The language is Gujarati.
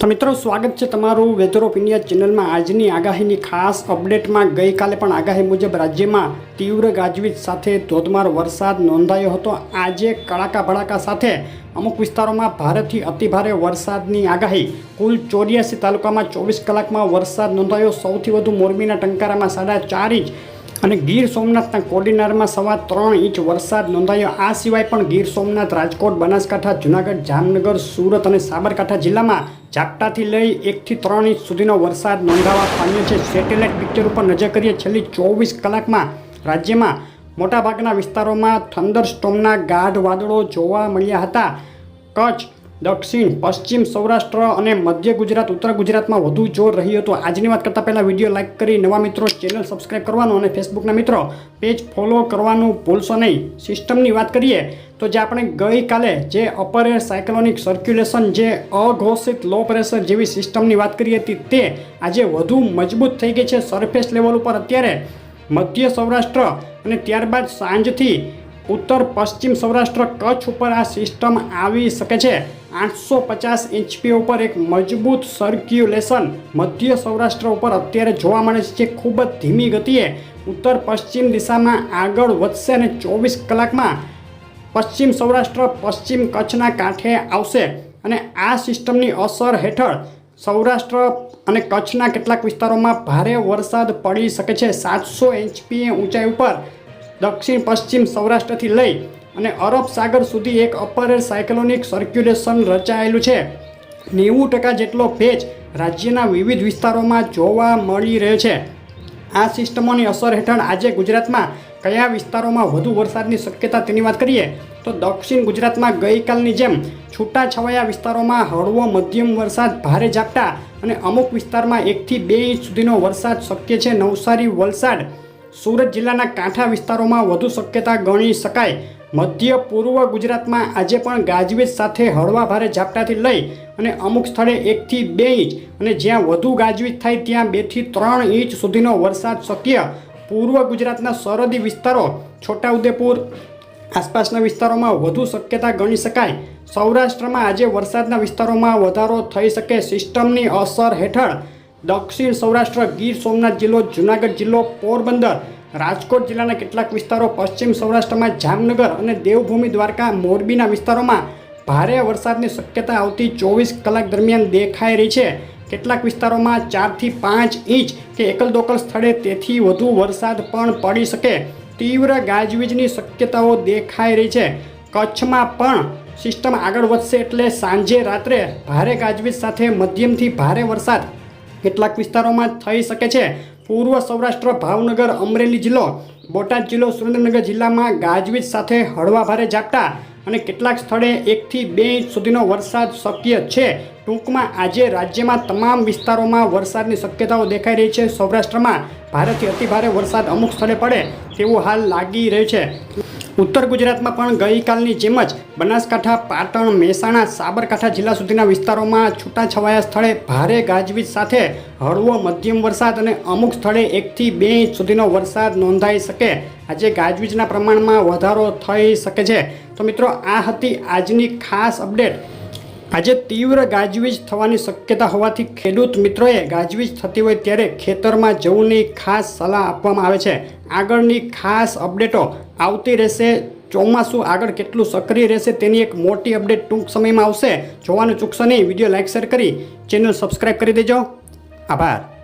તો મિત્રો, સ્વાગત છે તમારું વેધર ઓફ ઇન્ડિયા ચેનલમાં. આજની આગાહીની ખાસ અપડેટમાં ગઈકાલે પણ આગાહી મુજબ રાજ્યમાં તીવ્ર ગાજવીજ સાથે ધોધમાર વરસાદ નોંધાયો હતો. આજે કડાકા ભડાકા સાથે અમુક વિસ્તારોમાં ભારેથી અતિભારે વરસાદની આગાહી. કુલ ચોર્યાસી તાલુકામાં ચોવીસ કલાકમાં વરસાદ નોંધાયો. સૌથી વધુ મોરબીના ટંકારામાં સાડા ચાર ઇંચ અને ગીર સોમનાથના કોડીનારમાં સવા ત્રણ ઇંચ વરસાદ નોંધાયો. આ સિવાય પણ ગીર સોમનાથ, રાજકોટ, બનાસકાંઠા, જૂનાગઢ, જામનગર, સુરત અને સાબરકાંઠા જિલ્લામાં ઝાપટાથી લઈ એકથી ત્રણ ઇંચ સુધીનો વરસાદ નોંધાવા પામ્યો છે. સેટેલાઇટ પિક્ચર ઉપર નજર કરીએ, છેલ્લી ચોવીસ કલાકમાં રાજ્યમાં મોટાભાગના વિસ્તારોમાં થંડર સ્ટોમના ગાઢ વાદળો જોવા મળ્યા હતા. કચ્છ દક્ષિણ, પશ્ચિમ સૌરાષ્ટ્ર અને મધ્ય ગુજરાત, ઉત્તર ગુજરાતમાં વધુ જોર રહ્યું હતું. આજની વાત કરતાં પહેલાં વીડિયો લાઇક કરી નવા મિત્રો ચેનલ સબસ્ક્રાઇબ કરવાનું અને ફેસબુકના મિત્રો પેજ ફોલો કરવાનું ભૂલશો નહીં. સિસ્ટમની વાત કરીએ તો જે આપણે ગઈકાલે જે અપર એર સાયક્લોનિક સર્ક્યુલેશન જે અઘોષિત લો પ્રેશર જેવી સિસ્ટમની વાત કરી હતી તે આજે વધુ મજબૂત થઈ ગઈ છે. સરફેસ લેવલ ઉપર અત્યારે મધ્ય સૌરાષ્ટ્ર અને ત્યારબાદ સાંજથી ઉત્તર પશ્ચિમ સૌરાષ્ટ્ર કચ્છ ઉપર આ સિસ્ટમ આવી શકે છે. આઠસો પચાસ ઇંચપી ઉપર એક મજબૂત સર્ક્યુલેશન મધ્ય સૌરાષ્ટ્ર ઉપર અત્યારે જોવા મળે છે જે ખૂબ જ ધીમી ગતિએ ઉત્તર પશ્ચિમ દિશામાં આગળ વધશે અને ચોવીસ કલાકમાં પશ્ચિમ સૌરાષ્ટ્ર, પશ્ચિમ કચ્છના કાંઠે આવશે. અને આ સિસ્ટમની અસર હેઠળ સૌરાષ્ટ્ર અને કચ્છના કેટલાક વિસ્તારોમાં ભારે વરસાદ પડી શકે છે. સાતસો એચપીએ ઊંચાઈ ઉપર દક્ષિણ પશ્ચિમ સૌરાષ્ટ્રથી લઈ અને અરબ સાગર સુધી એક અપર સાયક્લોનિક સર્ક્યુલેશન રચાયેલું છે. નેવું ટકા જેટલો ભેજ રાજ્યના વિવિધ વિસ્તારોમાં જોવા મળી રહ્યો છે. આ સિસ્ટમોની અસર હેઠળ આજે ગુજરાતમાં કયા વિસ્તારોમાં વધુ વરસાદની શક્યતા તેની વાત કરીએ, તો દક્ષિણ ગુજરાતમાં ગઈકાલની જેમ છૂટાછવાયા વિસ્તારોમાં હળવો મધ્યમ વરસાદ ભારે ઝાપટા અને અમુક વિસ્તારમાં એકથી બે ઇંચ સુધીનો વરસાદ શક્ય છે. નવસારી, વલસાડ સુરત જિલ્લાના કાંઠા વિસ્તારોમાં વધુ શક્યતા ગણી શકાય. મધ્ય પૂર્વ ગુજરાતમાં આજે પણ ગાજવીજ સાથે હળવા ભારે ઝાપટાથી લઈ અને અમુક સ્થળે એકથી બે ઇંચ અને જ્યાં વધુ ગાજવીજ થાય ત્યાં બેથી ત્રણ ઇંચ સુધીનો વરસાદ શક્ય. પૂર્વ ગુજરાતના સરહદી વિસ્તારો છોટાઉદેપુર, આસપાસના વિસ્તારોમાં વધુ શક્યતા ગણી શકાય. સૌરાષ્ટ્રમાં આજે વરસાદના વિસ્તારોમાં વધારો થઈ શકે સિસ્ટમની અસર હેઠળ. દક્ષિણ સૌરાષ્ટ્ર ગીર સોમનાથ જિલ્લો, જૂનાગઢ જિલ્લો, પોરબંદર, રાજકોટ જિલ્લાના કેટલાક વિસ્તારો પશ્ચિમ સૌરાષ્ટ્રમાં જામનગર અને દેવભૂમિ દ્વારકા, મોરબીના વિસ્તારોમાં ભારે વરસાદની શક્યતા આવતી ચોવીસ કલાક દરમિયાન દેખાઈ રહી છે. કેટલાક વિસ્તારોમાં ચારથી પાંચ ઇંચ કે એકલ દોકલ સ્થળે તેથી વધુ વરસાદ પણ પડી શકે. તીવ્ર ગાજવીજની શક્યતાઓ દેખાઈ રહી છે. કચ્છમાં પણ સિસ્ટમ આગળ વધશે એટલે સાંજે રાત્રે ભારે ગાજવીજ સાથે મધ્યમથી ભારે વરસાદ કેટલાક વિસ્તારોમાં થઈ શકે છે. પૂર્વ સૌરાષ્ટ્ર, ભાવનગર, અમરેલી જિલ્લો, બોટાદ જિલ્લો, સુરેન્દ્રનગર જિલ્લામાં ગાજવીજ સાથે હળવા ભારે ઝાપટા અને કેટલાક સ્થળે એકથી બે ઇંચ સુધીનો વરસાદ શક્ય છે. ટૂંકમાં આજે રાજ્યમાં તમામ વિસ્તારોમાં વરસાદની શક્યતાઓ દેખાઈ રહી છે. સૌરાષ્ટ્રમાં ભારેથી અતિભારે વરસાદ અમુક સ્થળે પડે તેવું હાલ લાગી રહ્યું છે. ઉત્તર ગુજરાતમાં પણ ગઈકાલની જેમ જ બનાસકાંઠા, પાટણ, મહેસાણા, સાબરકાંઠા જિલ્લા સુધીના વિસ્તારોમાં છૂટાછવાયા સ્થળે ભારે ગાજવીજ સાથે હળવો મધ્યમ વરસાદ અને અમુક સ્થળે એકથી બે ઇંચ સુધીનો વરસાદ નોંધાઈ શકે. આજે ગાજવીજના પ્રમાણમાં વધારો થઈ શકે છે. તો મિત્રો, આ હતી આજની ખાસ અપડેટ. આજે તીવ્ર ગાજવીજ થવાની શક્યતા હોવાથી ખેડૂત મિત્રોએ ગાજવીજ થતી હોય ત્યારે ખેતરમાં જવુંની ખાસ સલાહ આપવામાં આવે છે. આગળની ખાસ અપડેટો આવતી રહેશે. ચોમાસું આગળ કેટલું સક્રિય રહેશે તેની એક મોટી અપડેટ ટૂંક સમયમાં આવશે. જોવાનું ચૂકશો નહીં. વીડિયો લાઇક શેર કરી ચેનલ સબસ્ક્રાઈબ કરી દેજો. આભાર.